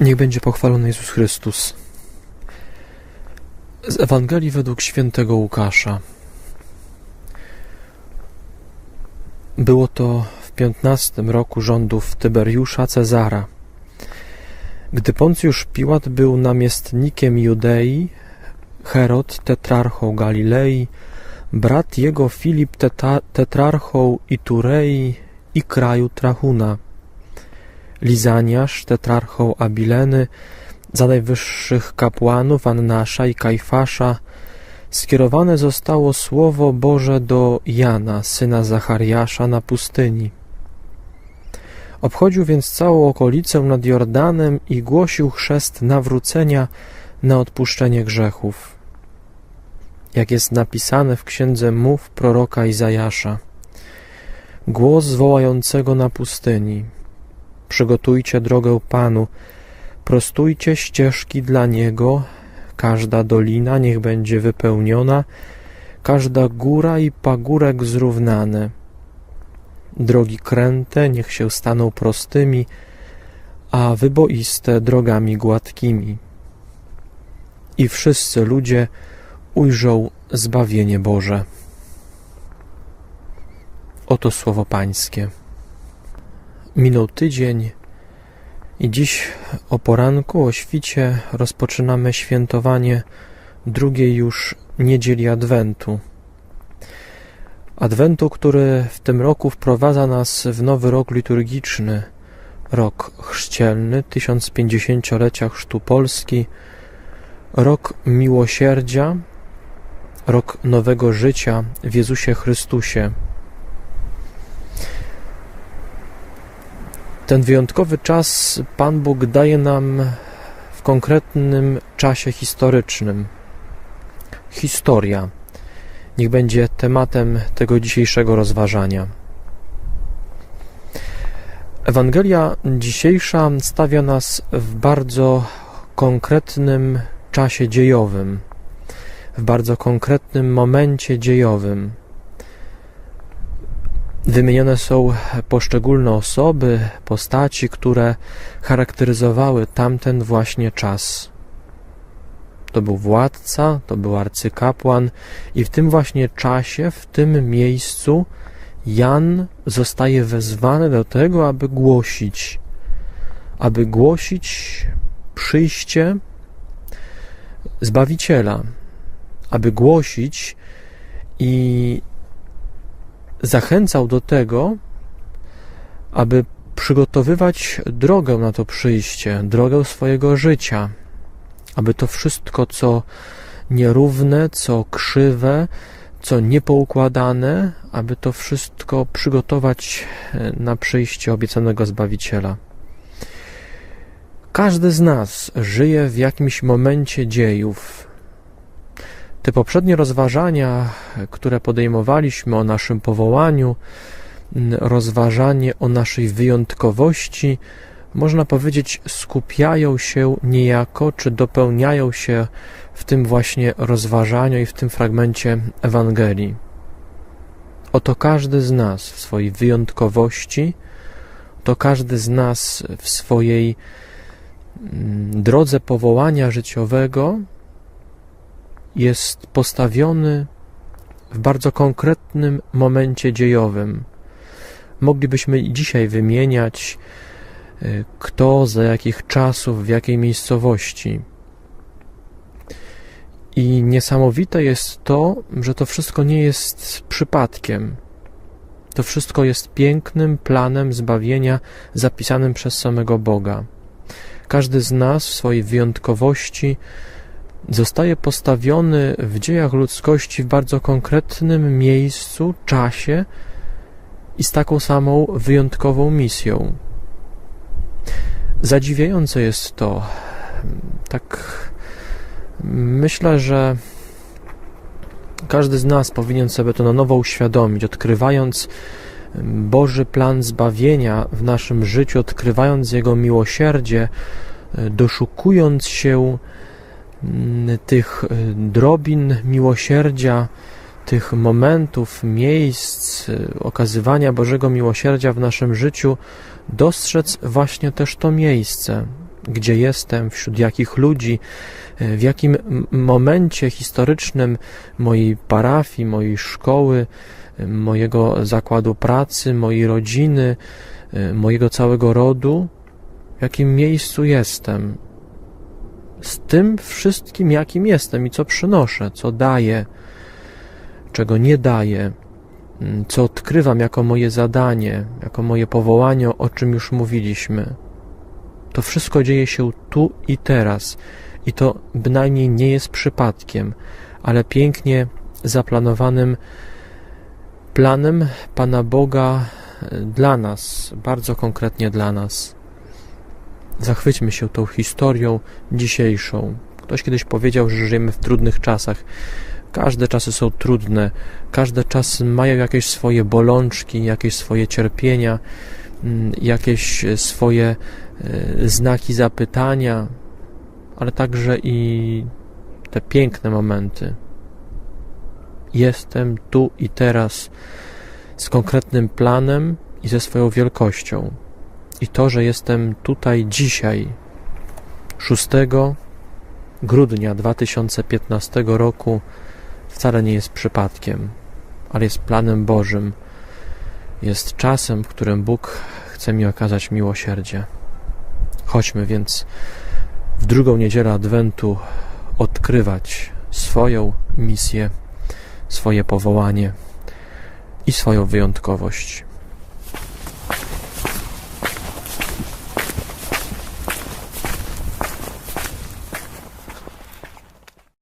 Niech będzie pochwalony Jezus Chrystus. Z Ewangelii według świętego Łukasza. Było to w piętnastym roku rządów Tyberiusza Cezara. Gdy Poncjusz Piłat był namiestnikiem Judei, Herod tetrarchą Galilei, brat jego Filip teta, tetrarchą Iturei i kraju Trachuna – Lizaniasz, tetrarchą Abileny, za najwyższych kapłanów Annasza i Kajfasza, skierowane zostało Słowo Boże do Jana, syna Zachariasza, na pustyni. Obchodził więc całą okolicę nad Jordanem i głosił chrzest nawrócenia na odpuszczenie grzechów. Jak jest napisane w księdze Mów proroka Izajasza. Głos wołającego na pustyni – Przygotujcie drogę Panu, prostujcie ścieżki dla Niego, każda dolina niech będzie wypełniona, każda góra i pagórek zrównane. Drogi kręte niech się staną prostymi, a wyboiste drogami gładkimi. I wszyscy ludzie ujrzą zbawienie Boże. Oto słowo Pańskie. Minął tydzień i dziś o poranku, o świcie rozpoczynamy świętowanie drugiej już niedzieli Adwentu. Adwentu, który w tym roku wprowadza nas w nowy rok liturgiczny, rok chrzcielny, 1050-lecia Chrztu Polski, rok miłosierdzia, rok nowego życia w Jezusie Chrystusie. Ten wyjątkowy czas Pan Bóg daje nam w konkretnym czasie historycznym. Historia niech będzie tematem tego dzisiejszego rozważania. Ewangelia dzisiejsza stawia nas w bardzo konkretnym czasie dziejowym, w bardzo konkretnym momencie dziejowym. Wymienione są poszczególne osoby, postaci, które charakteryzowały tamten właśnie czas. To był władca, to był arcykapłan, i w tym właśnie czasie, w tym miejscu Jan zostaje wezwany do tego, aby głosić, aby głosić przyjście Zbawiciela, aby głosić i zachęcał do tego, aby przygotowywać drogę na to przyjście, drogę swojego życia, aby to wszystko, co nierówne, co krzywe, co niepoukładane, aby to wszystko przygotować e, na przyjście obiecanego Zbawiciela. Każdy z nas żyje w jakimś momencie dziejów, te poprzednie rozważania, które podejmowaliśmy o naszym powołaniu, rozważanie o naszej wyjątkowości, można powiedzieć, skupiają się niejako, czy dopełniają się w tym właśnie rozważaniu i w tym fragmencie Ewangelii. Oto każdy z nas w swojej wyjątkowości, to każdy z nas w swojej mm, drodze powołania życiowego jest postawiony w bardzo konkretnym momencie dziejowym. Moglibyśmy dzisiaj wymieniać, y, kto, za jakich czasów, w jakiej miejscowości. I niesamowite jest to, że to wszystko nie jest przypadkiem. To wszystko jest pięknym planem zbawienia zapisanym przez samego Boga. Każdy z nas w swojej wyjątkowości zostaje postawiony w dziejach ludzkości w bardzo konkretnym miejscu, czasie i z taką samą wyjątkową misją. Zadziwiające jest to. Tak myślę, że każdy z nas powinien sobie to na nowo uświadomić, odkrywając Boży plan zbawienia w naszym życiu, odkrywając Jego miłosierdzie, doszukując się tych y, drobin miłosierdzia, tych momentów, miejsc, y, okazywania Bożego miłosierdzia w naszym życiu, dostrzec właśnie też to miejsce, gdzie jestem, wśród jakich ludzi, w jakim momencie historycznym mojej parafii, mojej szkoły, mojego zakładu pracy, mojej rodziny, mojego całego rodu, w jakim miejscu jestem, z tym wszystkim, jakim jestem i co przynoszę, co daję, czego nie daję, co odkrywam jako moje zadanie, jako moje powołanie, o czym już mówiliśmy. To wszystko dzieje się tu i teraz i to bynajmniej nie jest przypadkiem, ale pięknie zaplanowanym planem Pana Boga dla nas, bardzo konkretnie dla nas. Zachwyćmy się tą historią dzisiejszą. Ktoś kiedyś powiedział, że żyjemy w trudnych czasach. Każde czasy są trudne, każde czasy mają jakieś swoje bolączki, jakieś swoje cierpienia, mm, jakieś swoje e, znaki zapytania, ale także i te piękne momenty. Jestem tu i teraz z konkretnym planem i ze swoją wielkością. I to, że jestem tutaj dzisiaj, 6 grudnia 2015 roku, wcale nie jest przypadkiem, ale jest planem Bożym. Jest czasem, w którym Bóg chce mi okazać miłosierdzie. Chodźmy więc w drugą niedzielę Adwentu odkrywać swoją misję, swoje powołanie i swoją wyjątkowość.